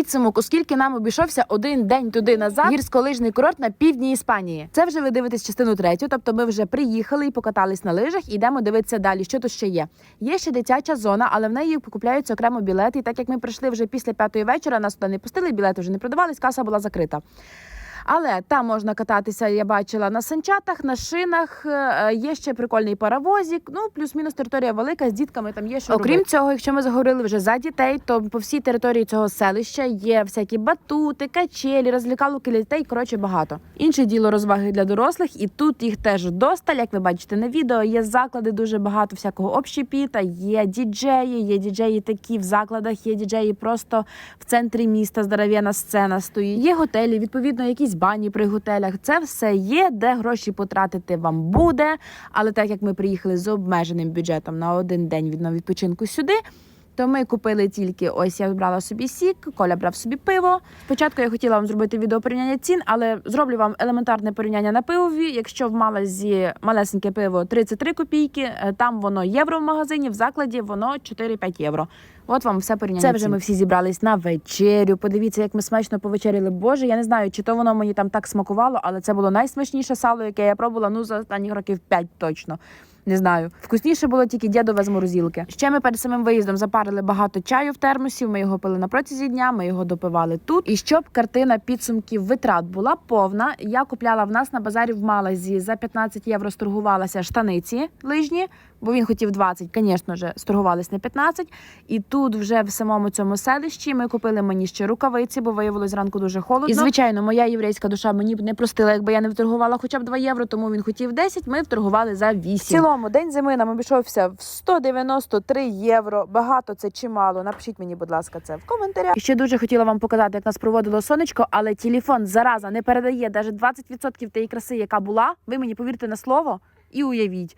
Підсумок, оскільки нам обійшовся один день туди назад, гірськолижний курорт на півдні Іспанії. Це вже ви дивитесь частину третю, тобто ми вже приїхали і покатались на лижах. Йдемо дивитися далі, що тут ще є. Є ще дитяча зона, але в неї покупляються окремо білети. І так як ми прийшли вже після п'ятої вечора, нас туди не пустили, білети вже не продавались, каса була закрита. Але там можна кататися, я бачила на санчатах, на шинах. е, Є ще прикольний паровозик. Ну плюс-мінус територія велика з дітками. Там є що окрім робити. цього, якщо ми заговорили вже за дітей, то по всій території цього селища є всякі батути, качелі, розлікалки для дітей. Коротше, багато. Інше діло розваги для дорослих, і тут їх теж досталь. Як ви бачите на відео, є заклади дуже багато всякого общепіта, є діджеї, є діджеї такі в закладах, є діджеї просто в центрі міста. Здоров'яна сцена стоїть. Є готелі, відповідно, якісь бані при готелях. Це все є, де гроші потратити вам буде. Але так як ми приїхали з обмеженим бюджетом на один день від відпочинку сюди. То ми купили тільки ось я брала собі сік, Коля брав собі пиво. Спочатку я хотіла вам зробити відео порівняння цін, але зроблю вам елементарне порівняння на пивові. Якщо в Малазі малесеньке пиво 33 копійки, е, там воно євро в магазині, в закладі воно 4-5 євро. От вам все порівняння. Це вже ми всі зібрались на вечерю. Подивіться, як ми смачно повечеряли. Боже, я не знаю, чи то воно мені там так смакувало, але це було найсмачніше сало, яке я пробувала ну за останніх років 5 точно. Не знаю. Вкусніше було тільки дядове з морозилки. Ще ми перед самим виїздом запарили багато чаю в термосів. Ми його пили на протязі дня, ми його допивали тут. І щоб картина підсумків витрат була повна, я купляла в нас на базарі в Малазі за 15 євро сторгувалася штаниці лижні, бо він хотів 20, звісно ж, сторгувались на 15. І тут вже в самому цьому селищі ми купили мені ще рукавиці, бо виявилось зранку дуже холодно. І звичайно, моя єврейська душа мені б не простила, якби я не вторгувала хоча б 2 євро, тому він хотів 10, ми вторгували за 8. В цілому день зими нам обійшовся в 193 євро. Багато це чи мало? Напишіть мені, будь ласка, це в коментарях. І ще дуже хотіла вам показати, як нас проводило сонечко, але телефон зараза не передає навіть 20% тієї краси, яка була. Ви мені повірте на слово і уявіть.